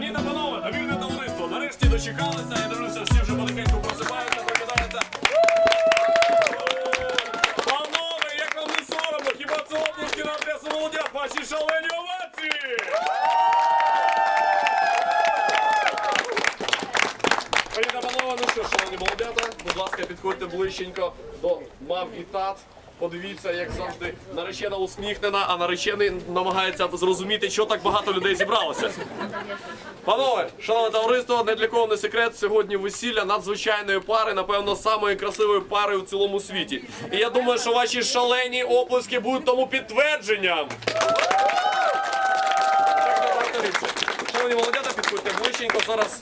Пані та панове, довірне товариство, нарешті дочекалися. Я дивлюся, всі вже потихеньку просипаються, прокидаються. Панове, як вам не соромно, хіба це оплески на адресу молодят, ваші шалені овації! Пані та панове, ну що, шановні молодята, будь ласка, підходьте ближченько до мам і тат. Подивіться, як завжди, наречена усміхнена, а наречений намагається зрозуміти, що так багато людей зібралося. Панове, шановне товариство, не для кого не секрет. Сьогодні весілля надзвичайної пари, напевно, самої красивої пари у цілому світі. І я думаю, що ваші шалені оплески будуть тому підтвердженням. Шановні молодята, підходьте ближченько. Зараз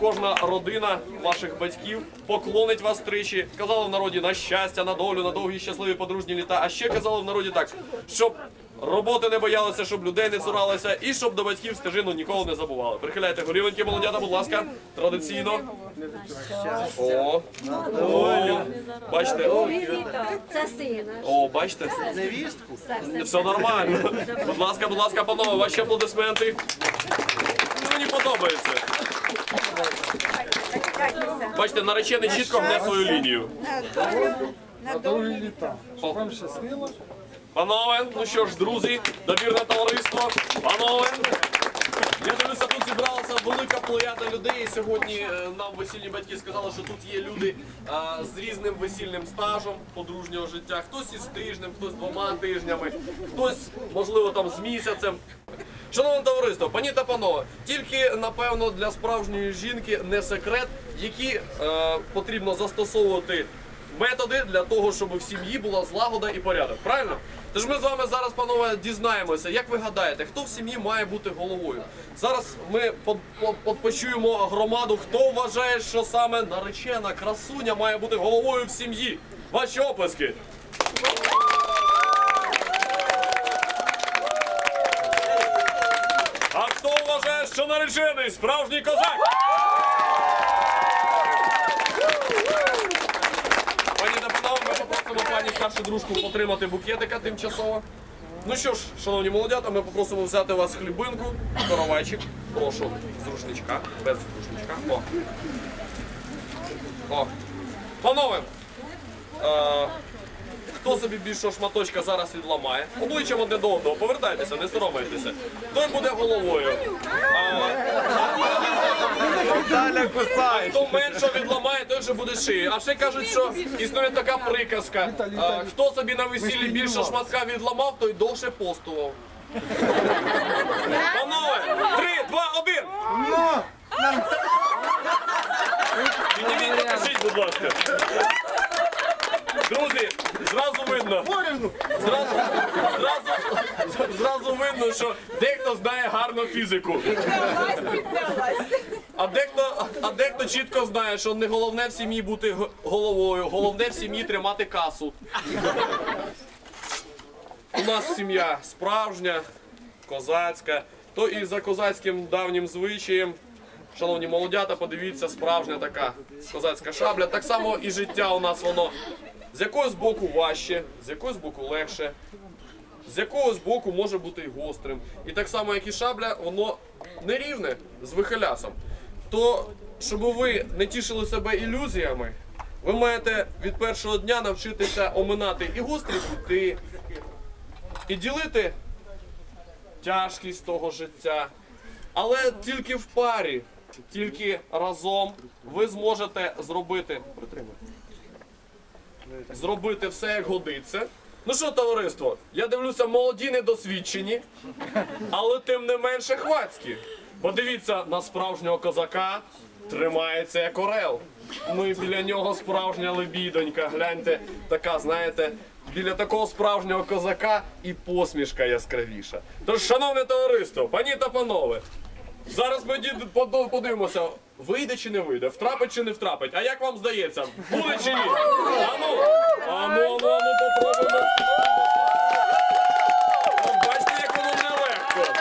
кожна родина ваших батьків поклонить вас тричі. Казали в народі на щастя, на долю, на довгі щасливі подружні літа. А ще казали в народі так, щоб роботи не боялися, щоб людей не цуралися, і щоб до батьків стежину ніколи не забували. Прихиляйте голівеньки, молодята, будь ласка, традиційно. О, о, бачите, Це сина. о, бачите. Все нормально. Будь ласка, будь ласка, панове, ваші аплодисменти. Мені подобається. Бачите, наречений чітко гне свою лінію. На довгі літа. Вам щасливо. Панове, ну що ж, друзі, добірне товариство, панове. Я дивлюся, тут зібралася велика плеяда людей. І сьогодні е, нам весільні батьки сказали, що тут є люди а, з різним весільним стажем подружнього життя. Хтось із тижнем, хтось з двома тижнями, хтось, можливо, там з місяцем. Шановне товариство, пані та панове, тільки напевно для справжньої жінки не секрет, які е, потрібно застосовувати методи для того, щоб в сім'ї була злагода і порядок. Правильно? Тож ми з вами зараз, панове, дізнаємося, як ви гадаєте, хто в сім'ї має бути головою. Зараз ми по- по- по- почуємо громаду, хто вважає, що саме наречена красуня має бути головою в сім'ї. Ваші оплески. А що наречений справжній козак? Пані та панове, ми попросимо пані старшу дружку потримати букетика тимчасово. Ну що ж, шановні молодята, ми попросимо взяти у вас хлібинку, коровайчик. Прошу, з рушничка, без рушничка. О. О. Панове, е, хто собі більшого шматочка зараз відламає? Обличчям одне до одного, повертайтеся, не соромайтеся. Той буде головою. Кусає. Хто менше відламає, той вже буде шиєю. А ще кажуть, що існує така приказка. а, Хто собі на весіллі більше шматка відламав, той довше постував. Панове, три, два, один. Підніміть, покажіть, будь ласка. Видно. Зразу, зразу, зразу видно, що дехто знає гарну фізику. А дехто, а дехто чітко знає, що не головне в сім'ї бути г- головою, головне в сім'ї тримати касу. У нас сім'я справжня, козацька, то і за козацьким давнім звичаєм. Шановні молодята, подивіться, справжня така козацька шабля. Так само і життя у нас воно з якогось боку важче, з якогось боку легше, з якогось боку може бути і гострим. І так само, як і шабля, воно нерівне з вихилясом. То, щоб ви не тішили себе ілюзіями, ви маєте від першого дня навчитися оминати і гострі кути, і ділити тяжкість того життя. Але тільки в парі, тільки разом ви зможете зробити. Притримай зробити все як годиться. Ну що, товариство, я дивлюся, молоді недосвідчені, але тим не менше хвацькі. Подивіться на справжнього козака, тримається як орел. Ну і біля нього справжня лебідонька. Гляньте, така, знаєте, біля такого справжнього козака і посмішка яскравіша. Тож, шановне товариство, пані та панове, Зараз ми дід- под- подивимося, вийде чи не вийде, втрапить чи не втрапить. А як вам здається, буде чи ні? Ану, ану, ану, ану, попробуємо. Бачите, як воно нелегко.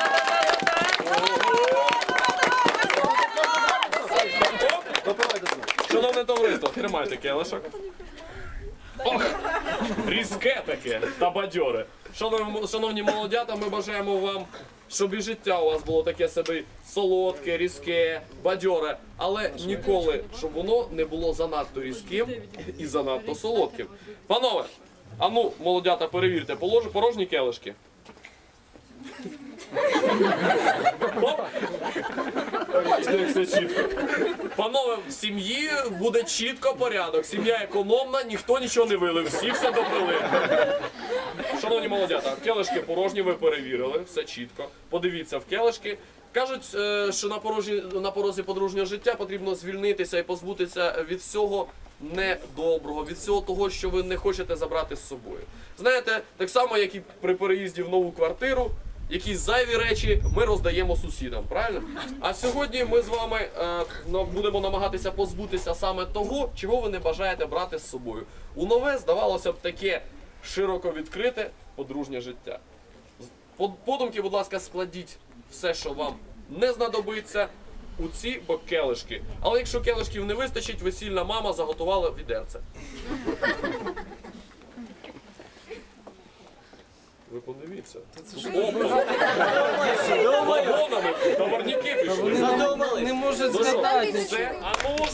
Оп. Шановне товариство, тримайте келишок. Ох, різке таке та бадьоре. Шановні, шановні молодята, ми бажаємо вам, щоб і життя у вас було таке собі солодке, різке, бадьоре, але ніколи, щоб воно не було занадто різким і занадто солодким. Панове, а ну, молодята, перевірте, полож- порожні келишки. Все чітко. Панове, в сім'ї буде чітко порядок. Сім'я економна, ніхто нічого не вилив, всі все допили. Шановні молодята, келишки порожні ви перевірили, все чітко. Подивіться в келишки. Кажуть, е, що на порозі, на порозі подружнього життя потрібно звільнитися і позбутися від всього недоброго, від всього того, що ви не хочете забрати з собою. Знаєте, так само, як і при переїзді в нову квартиру, якісь зайві речі ми роздаємо сусідам, правильно? А сьогодні ми з вами е, будемо намагатися позбутися саме того, чого ви не бажаєте брати з собою. У нове, здавалося б, таке широко відкрите подружнє життя. Подумки, будь ласка, складіть все, що вам не знадобиться. У ці келишки. Але якщо келишків не вистачить, весільна мама заготувала відерце. Ви подивіться. Пішли. Не може згадати. Це а ну ж,